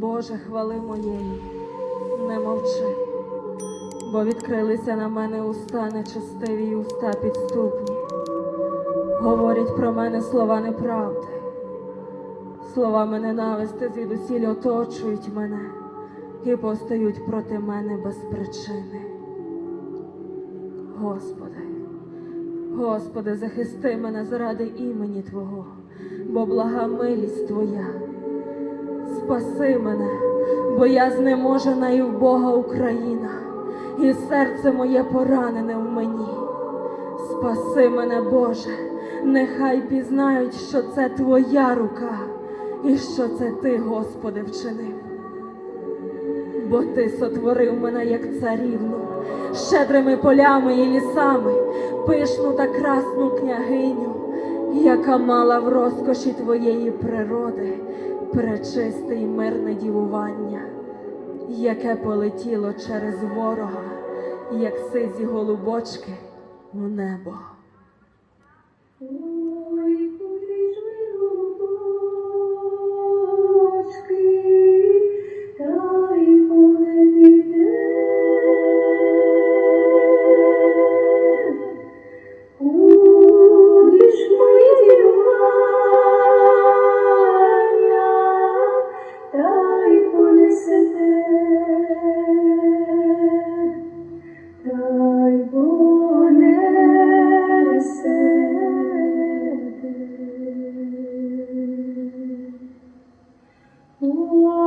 Боже, хвали моєї, не мовчи, бо відкрилися на мене уста нечестиві й уста підступні. Говорять про мене слова неправди, словами ненависти звідусіль оточують мене і постають проти мене без причини. Господи, Господи, захисти мене заради імені Твого, бо блага милість Твоя. Спаси мене, бо я знеможена і в Бога Україна, і серце моє поранене в мені. Спаси мене, Боже, нехай пізнають, що це Твоя рука, і що це Ти, Господи, вчинив. Бо ти сотворив мене як царівну, щедрими полями і лісами, пишну та красну княгиню, яка мала в розкоші твоєї природи пречисте і мирне дівування, яке полетіло через ворога, як сизі голубочки у небо. Senhor.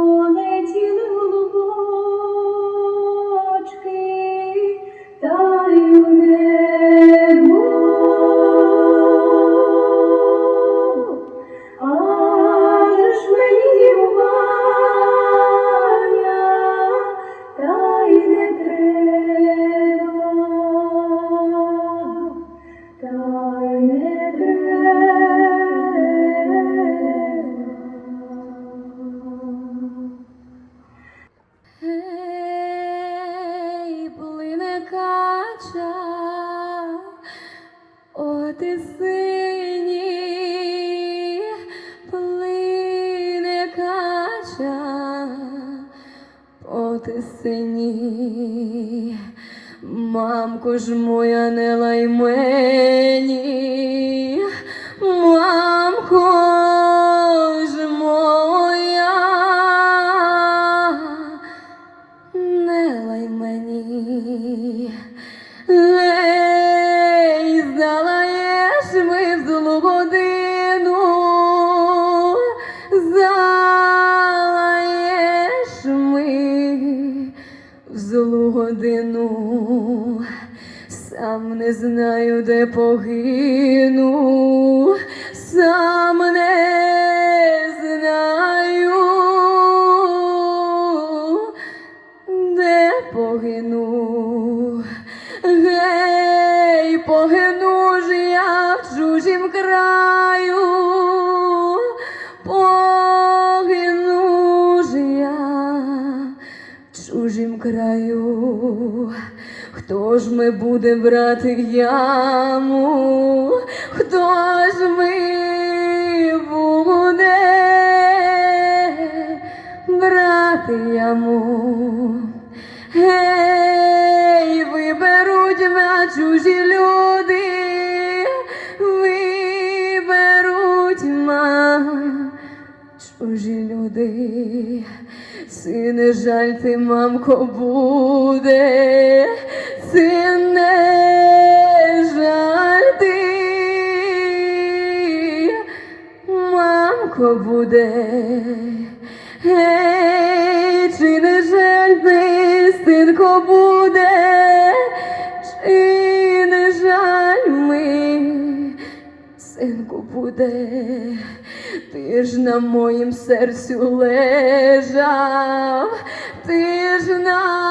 Ти сині, мамко ж моя не лай мені, мамко ж моя, не лай мені, де погину, сам не знаю, де погину. Гей, погину ж я в чужім краю, погину ж я в чужім краю. Хто ж ми буде брати яму? Хто ж ми буде брати яму? Гей, виберуть мене чужі люди, виберуть ма чужі люди. Сине жаль ти, мамко, буде, сине жаль ти, мамко буде. Гей, чи не жаль ти, синко буде, чи не жаль ми, синку буде, ти ж на моїм серцю лежав, ти ж на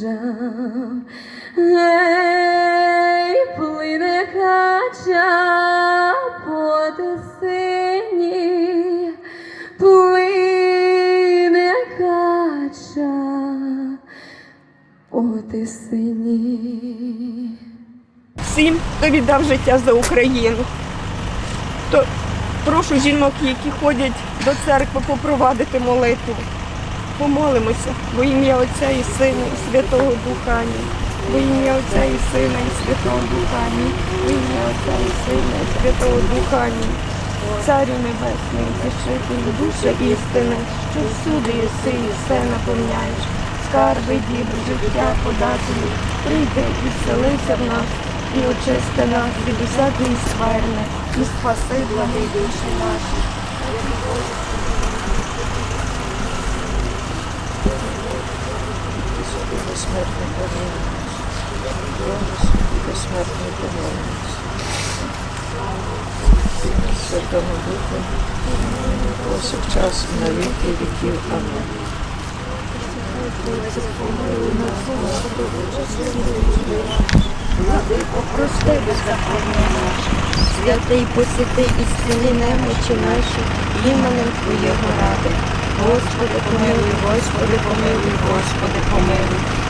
лежав. Ей, плине кача по тисині, плине кача по. Всі всім, хто віддав життя за Україну. То прошу жінок, які ходять до церкви, попровадити молитву. Помолимося во ім'я Отця і Сина, і Святого Духа. Амінь. Во ім'я Отця і Сина, і Святого Духа. Амінь. Во ім'я Отця і Сина, і Святого Духа. Царю Небесний, утішитель душа істини, що всюди єси і все наповняєш. Скарби, діб, життя, подателю, прийди і вселися в нас, і очисти нас від усякої скверни, і спаси благи душі наші. Безсмертний помилуйся. Боже, безсмертний помилуйся. Святому Духу, повсякчас і на віки віків. Амінь. Прости беззаконня наше, святий посіти і зціли немочі наші, іменем Твоєго ради. Господи, помилуй, Господи, помилуй, Господи, помилуй.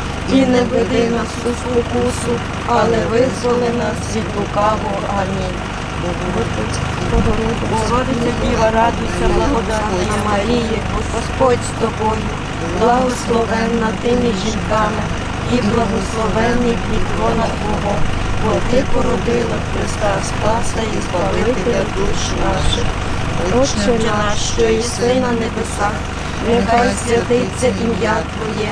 І не веди нас у спокусу, але визволи нас від лукавого. Амінь. Богородиця Діва, радуйся, благодатна Марія, Господь з тобою, благословенна ти між жінками, і благословенний плітлона Твого, бо ти породила Христа Спаса і Збавителя душ наших. Отче наш, що єси на небесах, нехай святиться ім'я Твоє,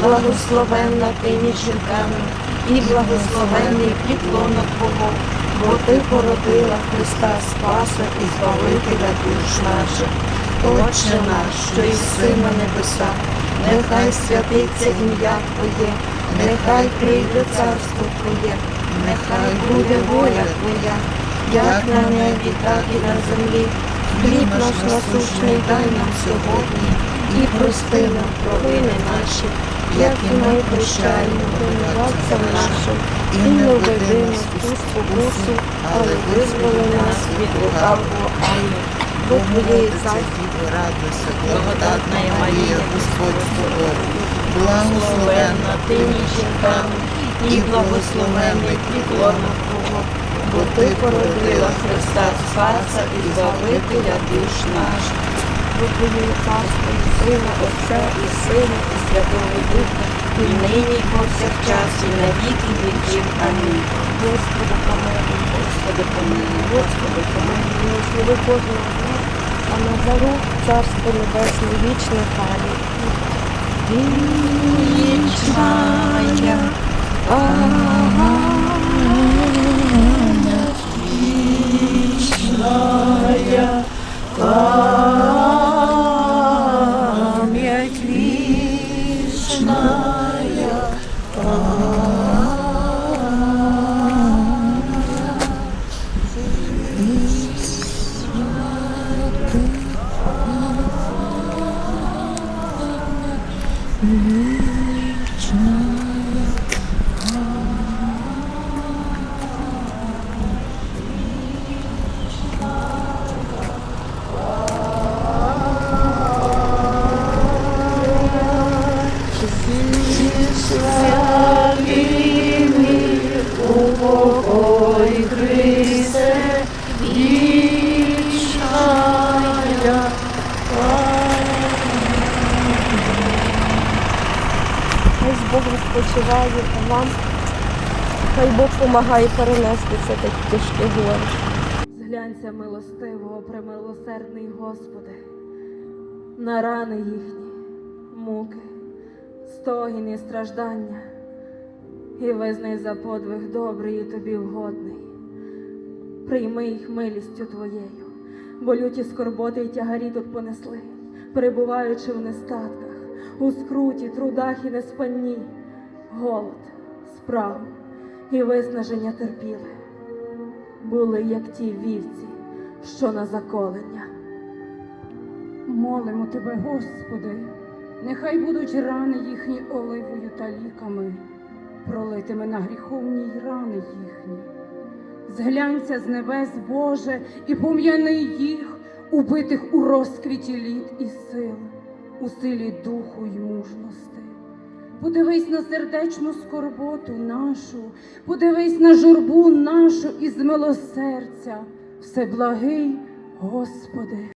благословенна ти жінками, і благословенний плітлона Твого, бо ти породила Христа Спаса і Збавителя душ наших. Отче наш, що єси на небесах, нехай святиться ім'я Твоє, нехай прийде царство Твоє, нехай буде воля Твоя, як на небі, так і на землі. Хліб наш насущний дай нам сьогодні, і прости нам провини наші, як і ми прощаємо винуватцям нашим, і не введи нас у спокусу, але визволи нас від лукавого. Амінь. Бо Твоєї царство Радуйся, благодатна Марія, Господь з тобою, благословенна ти між жінками, і благословенний плітлона Твого, бо ти породила Христа Спаса і Збавителя душ наших. Бо Твоє царство і сила Отця і Сина і Святого Духа, і нині, і повсякчас, і на віки віків. Амінь. Господи, помилуй, Господи, помилуй, Господи, помилуй. Благослови кожного з нас, а на зару Царство Небесне вічне Пам'ять. Вечная память Krishna. Хай Бог відпочиває, а вам хай Бог допомагає перенести це такі тяжкі гори. зглянься милостивого, премилосердний Господи, на рани їхні, муки, стогін і страждання, і визнай за подвиг добрий і тобі вгодний. Прийми їх милістю Твоєю, бо люті скорботи й тягарі тут понесли, перебуваючи в нестатках, у скруті, трудах і неспанні, голод, справу і виснаження терпіли. Були, як ті вівці, що на заколення. Молимо тебе, Господи, нехай будуть рани їхні оливою та ліками, пролитими на гріховні рани їхні. Зглянься з небес, Боже, і пом'яни їх, убитих у розквіті літ і сил, у силі духу й мужності. Подивись на сердечну скорботу нашу, подивись на журбу нашу із милосердя, всеблагий Господи.